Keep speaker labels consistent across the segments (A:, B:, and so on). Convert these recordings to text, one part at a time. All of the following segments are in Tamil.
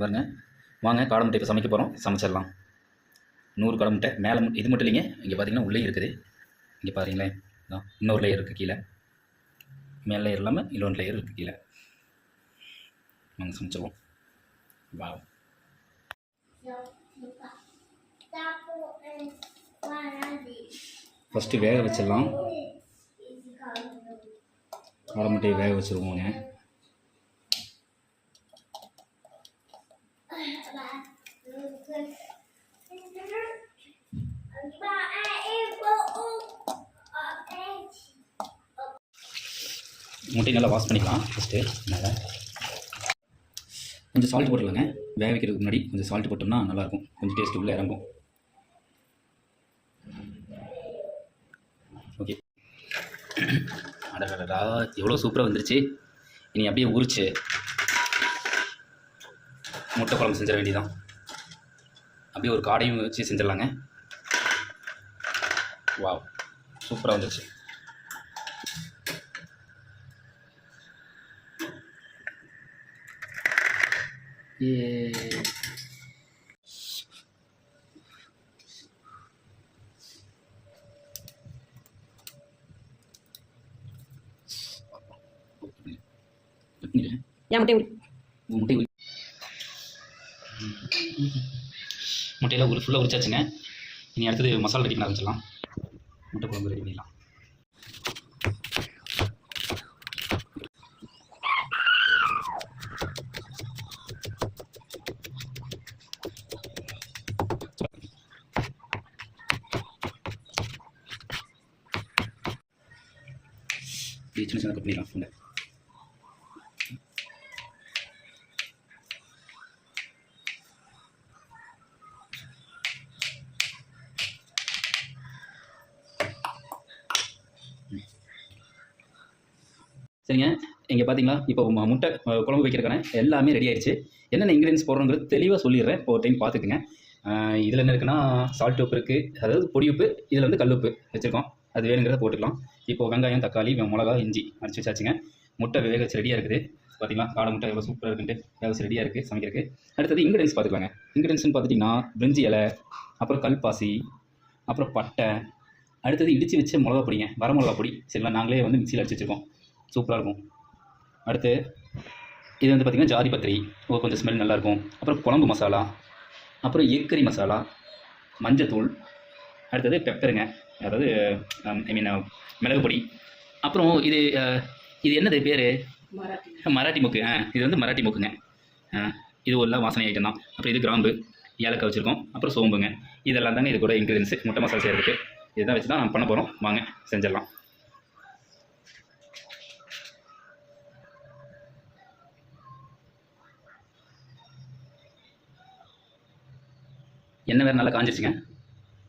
A: பாருங்க. வாங்க காடை முட்டை இப்போ சமைக்க போகிறோம் சமைச்சிடலாம். நூறு காடை முட்டை. மேலே இது மட்டும் இல்லைங்க. இங்கே பார்த்தீங்கன்னா உள்ளே இருக்குது. இங்கே பாருங்களேன். இன்னொரு லேயர் இருக்குது கீழே. மேலே லேயர் இல்லாமல் இன்னொரு லேயர் இருக்குது கீழே. வாங்க சமைச்சிடுவோம் வா ஃபஸ்ட்டு வேக வச்சிடலாம். காடை முட்டையை வேக வச்சுருவோங்க. முட்டையை நல்லா வாஷ் பண்ணிக்கலாம் ஃபஸ்ட்டு நல்லா கொஞ்சம் சால்ட் போட்டுடலாங்க வேக வைக்கிறதுக்கு முன்னாடி கொஞ்சம் சால்ட் போட்டோம்னா நல்லாயிருக்கும். கொஞ்சம் டேஸ்ட் உள்ளே இறங்கும். ஓகே அடடா எவ்வளோ சூப்பராக வந்துருச்சு. இனி அப்படியே உரிச்சு முட்டை குழம்பு செஞ்சிட வேண்டியதான் அப்படியே ஒரு காடையும் வச்சு செஞ்சிடலாங்க. வா சூப்பராக வந்துருச்சு.
B: ஏன் முட்டை
A: முட்டை முட்டையில் ஒரு ஃபுல்லாக உரிச்சாச்சுங்க. இனி அடுத்தது மசாலா ரெடி பண்ண ஆரம்பிச்சிடலாம். முட்டை குழம்பு ரெடி பண்ணிடலாம். இது சின்ன சின்ன கட் பண்ணிடலாம் ஃபுல்லாக சரிங்க. இங்கே பார்த்தீங்களா இப்போ முட்டை குழம்பு வைக்கிறதுக்கான எல்லாமே ரெடி ஆயிடுச்சு. என்னென்ன இன்க்ரீடியன்ஸ் போடுறோங்கிறது தெளிவாக சொல்லிடுறேன். இப்போ ஒரு டைம் பார்த்துக்குங்க இதில் என்ன இருக்குன்னா சால்ட் உப்பு இருக்குது அதாவது பொடி உப்பு இதில் வந்து கல் உப்பு வச்சுருக்கோம். அது வேணுங்கிறத போட்டுக்கலாம். இப்போ வெங்காயம் தக்காளி மிளகா இஞ்சி அரைச்சி வச்சாச்சுங்க. முட்டை வேக வச்சு ரெடியாக இருக்குது. பார்த்தீங்களா காடை முட்டை எவ்வளோ சூப்பராக இருக்குன்ட்டு வேக வச்சு ரெடியாக இருக்குது சமைக்கிறதுக்கு. அடுத்தது இன்க்ரீடியன்ஸ் பார்த்துக்கலாங்க இன்க்ரீடியன்ஸ்னு பார்த்துட்டிங்கன்னா பிரிஞ்சி இலை அப்புறம் கல்பாசி அப்புறம் பட்டை அடுத்தது இடித்து வச்ச மிளகா பொடிங்க. வர மிளகா பொடி. சரிங்களா? நாங்களே வந்து மிக்சியில் அடிச்சு வச்சுருக்கோம். சூப்பராக இருக்கும். அடுத்து இது வந்து பார்த்திங்கன்னா ஜாதி பத்திரி. ஓ கொஞ்சம் ஸ்மெல் நல்லாயிருக்கும். அப்புறம் குழம்பு மசாலா அப்புறம் எக்கரி மசாலா மஞ்சத்தூள் அடுத்தது பெப்பருங்க அதாவது ஐ மீன் மிளகு பொடி. அப்புறம் இது அஹ், இது என்னது பேர்?
B: மராட்டி
A: முக்கு. ஆ இது வந்து மராட்டி முக்குங்க. இது ஒரு எல்லாம் வாசனை ஐட்டம் தான். அப்புறம் இது கிராம்பு. ஏலக்காய் வச்சுருக்கோம். அப்புறம் சோம்புங்க. இதெல்லாம் தாங்க இது கூட இன்க்ரீடியன்ஸு முட்டை மசாலா செய்கிறதுக்கு இதுதான் வச்சு தான் நம்ம பண்ண போகிறோம் வாங்க செஞ்சிடலாம். எண்ணெய் வேறு நல்லா காஞ்சிருச்சுங்க.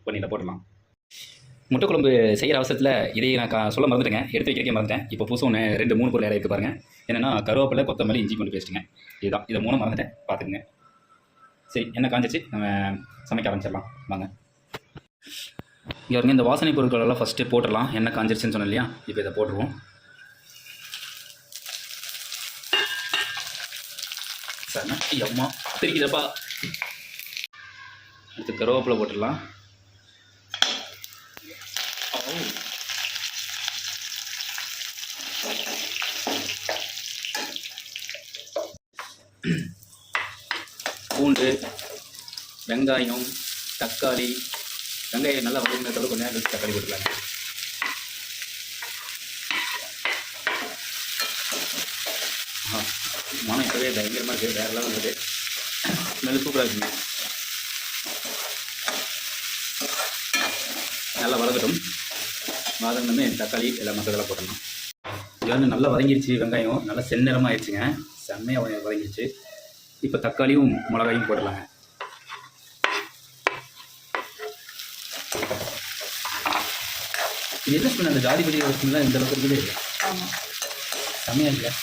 A: பண்ணியில் போட்டுடலாம். முட்டை குழம்பு செய்கிற அவசரத்தில் இதை நான் கா சொல்ல மறந்துட்டேங்க. எடுத்து வைக்கிறக்கே மறந்துட்டேன். இப்போ புதுசு ஒன்று ரெண்டு மூணு பொருள் இருக்கு பாருங்கள் என்னென்னா கருவேப்பிலை கொத்தமல்லி இஞ்சி கொண்டு பேசிட்டுங்க இதுதான். இதை மூணு மறந்துட்டேன். பார்த்துக்குங்க சரி என்ன காஞ்சிச்சு? நம்ம சமைக்க ஆரம்பிச்சிடலாம். வாங்க. இங்கே வருங்க இந்த வாசனை பொருட்கள் எல்லாம் ஃபஸ்ட்டு போட்டுடலாம். என்ன காஞ்சிருச்சுன்னு சொன்னேன் இல்லையா? இப்போ இதை போட்டுருவோம். சரி அம்மா தெரியுதப்பா அடுத்து கருவேப்பிலை போட்டுடலாம். பூண்டு வெங்காயம் தக்காளி வெங்காயம் நல்லா வதங்கினதோட கொஞ்சம் நேரம் தக்காளி போட்டுக்கலாங்க மனம் இப்போவே பயங்கரமாக இருக்குது வேறு லெவல் இருக்குது ஸ்மெல் சூப்பராக இருக்குங்க நல்லா வதங்கட்டும் வதங்கினமே தக்காளி எல்லாம் மசாலா போட்டணும் இது வந்து நல்லா வதங்கிருச்சு வெங்காயம். நல்லா செந்நிறமாக ஆயிடுச்சுங்க செம்மையாக வத- வதங்கிருச்சு. இப்போ தக்காளியும் மிளகாயும் போடலாங்க இது என்ன ஸ்மெல் அந்த ஜாதி படி இந்த அளவுக்கு இருக்குது. செம்மையாக இருக்குல்ல?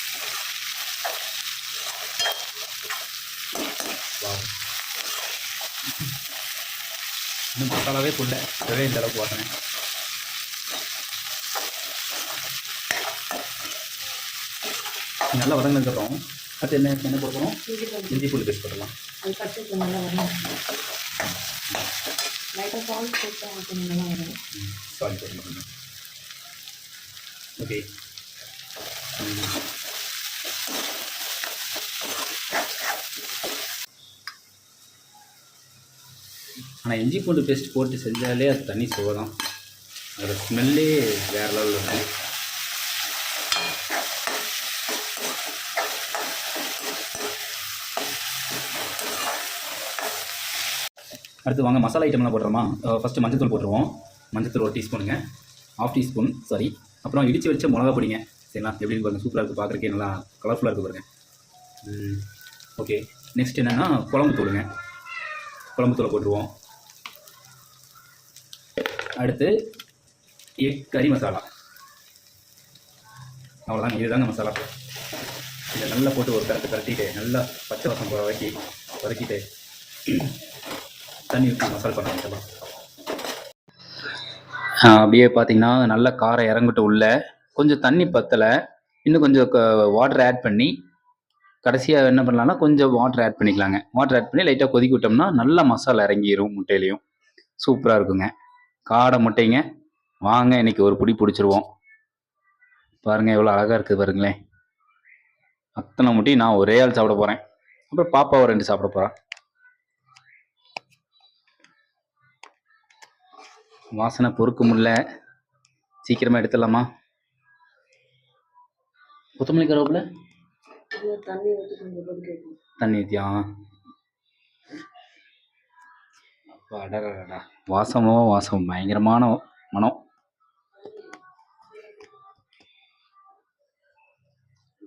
A: Wow. இன்னும் மசாலாவே போடல. இந்த அளவுக்கு வாசனை நல்லா வதங்கினதுக்கப்புறம் அடுத்து என்ன என்ன போட போகிறோம்
B: இஞ்சி பூண்டு.
A: பேஸ்ட் போடலாம்.
B: அது பச்சை நல்லா வரும் லைட்டாக சால்ட் போட்டு நல்லா வரும்
A: போடலாம் ஓகே ஆனால் இஞ்சி பூண்டு பேஸ்ட் போட்டு செஞ்சாலே அது தனி சுவை தான் அதோட ஸ்மெல்லே வேறு லெவலில் இருக்கும் அடுத்து வாங்க மசாலா ஐட்டம்லாம் போடுறோமா ஃபஸ்ட்டு மஞ்சத்தூள் போட்டுருவோம். மஞ்சத்தூள் ஒரு டீஸ்பூனுங்க. Of teaspoon sorry. அப்புறம் இடித்து வச்ச மிளகா பொடிங்க. சரிங்களா எப்படி பாருங்க? சூப்பராக இருக்குது பார்க்குறக்கே நல்லா கலர்ஃபுல்லாக இருக்குது பாருங்க. ஓகே நெக்ஸ்ட் என்னென்னா குழம்பு தூளுங்க. குழம்பு தூளை போட்டுருவோம். அடுத்து எக் கறி மசாலா. அவ்வளோதாங்க இதுதாங்க மசாலா. இதை நல்லா போட்டு ஒரு கரட்டு கரட்டிட்டு நல்லா பச்சை வசம் வதக்கி வதக்கிட்டு தண்ணி ஊற்றி மசால் பண்ண வச்சிடலாம் அப்படியே பார்த்தீங்கன்னா நல்ல காரம் இறங்கிட்டு உள்ள கொஞ்சம் தண்ணி பத்தலை. இன்னும் கொஞ்சம் வாட்டர் ஆட் பண்ணி கடைசியாக என்ன பண்ணலாம்னா கொஞ்சம் வாட்டர் ஆட் பண்ணிக்கலாங்க. வாட்டர் ஆட் பண்ணி லைட்டாக கொதிக்க விட்டோம்னா நல்லா மசாலா இறங்கிரும் முட்டையிலையும். சூப்பராக இருக்குங்க. காடை முட்டைங்க. வாங்க இன்னைக்கு ஒரு பிடி பிடிச்சிருவோம். பாருங்க எவ்வளோ அழகாக இருக்குது பாருங்களேன். அத்தனை முட்டையும் நான் ஒரே ஆள் சாப்பிட போகிறேன் அப்புறம் பாப்பாவை ரெண்டு சாப்பிட போகிறேன் வாசனை பொறுக்க முடியல சீக்கிரமாக எடுத்துடலாமா? கொத்தமல்லி கருவேப்பிலை?
B: தண்ணி
A: ஊற்றியா அப்பா வாசமோ வாசம். பயங்கரமான மனம்.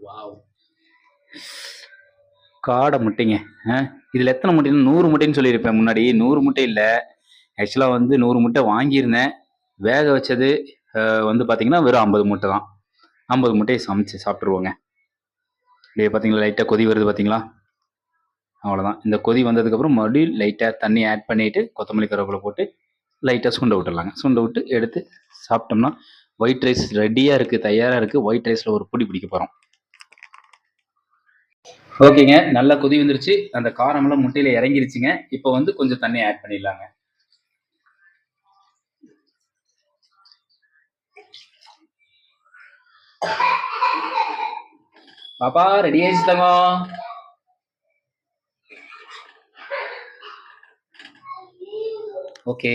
A: வாவ். காடை முட்டைங்க இதில் எத்தனை முட்டைன்னு? நூறு முட்டைன்னு சொல்லியிருப்பேன் முன்னாடி. நூறு முட்டை இல்லை. ஆக்சுவலாக வந்து நூறு முட்டை வாங்கியிருந்தேன். வேக வச்சது வந்து பார்த்தீங்கன்னா வெறும் ஐம்பது முட்டை தான். ஐம்பது முட்டையை சமைச்சு சாப்பிட்ருவோங்க அப்படியே பார்த்தீங்களா லைட்டாக கொதி வருது பார்த்தீங்களா அவ்வளோதான் இந்த கொதி வந்ததுக்கப்புறம் மறுபடியும் லைட்டாக தண்ணி ஆட் பண்ணிவிட்டு கொத்தமல்லி கருவேப்பிலை போட்டு லைட்டாக சுண்ட விட்டுடலாங்க சுண்ட விட்டு எடுத்து சாப்பிட்டோம்னா ஒயிட் ரைஸ் ரெடியாக இருக்குது தயாராக இருக்குது ஒயிட் ரைஸில் ஒரு பொடி பிடிக்க போகிறோம் ஓகேங்க நல்லா கொதி வந்துருச்சு. அந்த காரமெல்லாம் முட்டையில் இறங்கிருச்சுங்க. இப்போ வந்து கொஞ்சம் தண்ணி ஆட் பண்ணிடலாங்க. பாப்பா ரெடி ஆயிடுச்சு தங்கம் ஓகே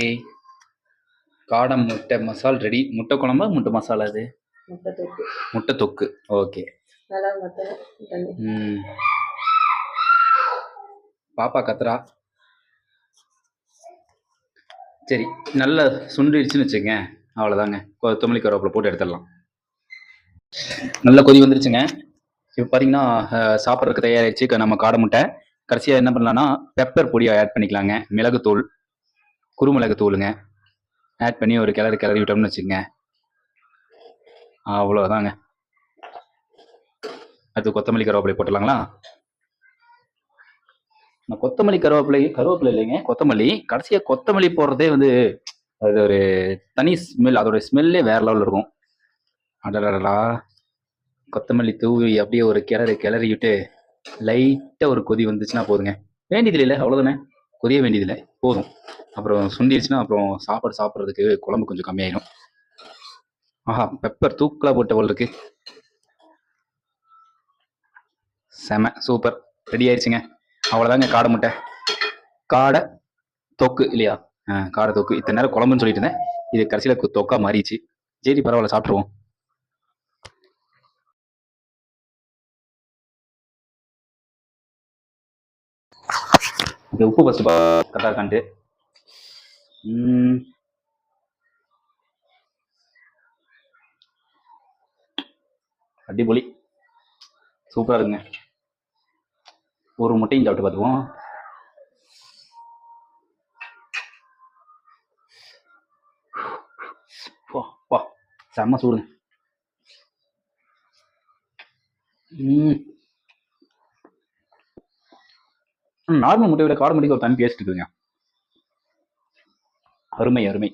A: காடை முட்டை மசால் ரெடி முட்டை குழம்பா முட்டை மசாலா அது?
B: முட்டை தொக்கு.
A: ஓகே பாப்பா கத்துறா. சரி நல்லா சுண்டிடுச்சுன்னு வச்சுங்க அவ்வளோதாங்க கொத்தமல்லி கருவேப்பிலை போட்டு எடுத்துடலாம். நல்ல கொதி வந்துருச்சுங்க. இப்போ பார்த்தீங்கன்னா சாப்பிட்றதுக்கு தயாராகிடுச்சு நம்ம காடை முட்டை. கடைசியாக என்ன பண்ணலாம்னா பெப்பர் பொடியை ஆட் பண்ணிக்கலாங்க. மிளகுத்தூள் குறுமிளகுத்தூளுங்க ஆட் பண்ணி ஒரு கிளறி கிளறி விட்டோம்னு வச்சுக்கோங்க. அவ்வளோதாங்க அடுத்து கொத்தமல்லி கருவேப்பிலை போட்டுடலாங்களா? நான் கொத்தமல்லி கருவேப்பிலை கருவேப்பிலை இல்லைங்க. கொத்தமல்லி. கடைசியாக கொத்தமல்லி போடுறதே வந்து அது ஒரு தனி ஸ்மெல் அதோட ஸ்மெல்லே வேற லெவலில் இருக்கும். அடலா கொத்தமல்லி தூவி அப்படியே ஒரு கிளறி கிளறி விட்டு லைட்டாக ஒரு கொதி வந்துச்சுன்னா போதுங்க. வேண்டியதில்லை இல்லை அவ்வளோதானே கொதிய வேண்டியதில்லை போதும். அப்புறம் சுண்டிடுச்சுன்னா அப்புறம் சாப்பாடு சாப்பிட்றதுக்கு குழம்பு கொஞ்சம் கம்மியாயிடும் ஆஹா பெப்பர் தூக்கலாக போட்ட போல் இருக்கு. செம சூப்பர் ரெடி ஆயிடுச்சுங்க. அவ்வளோதாங்க காடை முட்டை. காடை தொக்கு இல்லையா? காடை தொக்கு. இத்தனை நேரம் குழம்புன்னு சொல்லிட்டு இருந்தேன். இது கடைசியில் தொக்கா மாறிடுச்சு. சரி பரவாயில்ல சாப்பிட்ருவோம் இந்த உப்பு ஃபஸ்ட்டு கரெக்டாக இருக்கான்ட்டு. அடிபொலி. சூப்பராக இருக்குங்க. ஒரு முட்டையும் சாப்பிட்டு பார்த்துக்குவோம் செம்ம சூடுங்க. ம். நார்மல் முட்டை விட காடை முட்டைக்கு ஒரு தனி டேஸ்ட் இருக்குதுங்க. அருமை அருமை.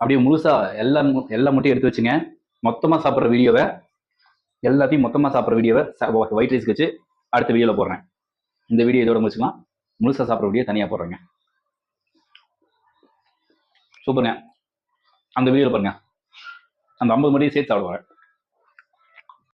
A: அப்படியே முழுசா எல்லா எல்லா முட்டையும் எடுத்து வச்சுங்க. மொத்தமாக சாப்பிட்ற வீடியோவை எல்லாத்தையும் மொத்தமாக சாப்பிட்ற வீடியோவை ஒயிட் ரைஸ்க்கு வச்சு அடுத்த வீடியோவில் போடுறேன். இந்த வீடியோ இதோட முடிச்சுக்கலாம். முழுசாக சாப்பிட்ற வீடியோ தனியாக போடுறேங்க. சூப்பருங்க. அந்த வீடியோவில் பாருங்க. அந்த ஐம்பது மணியும் சேர்த்து சாப்பிடுவாங்க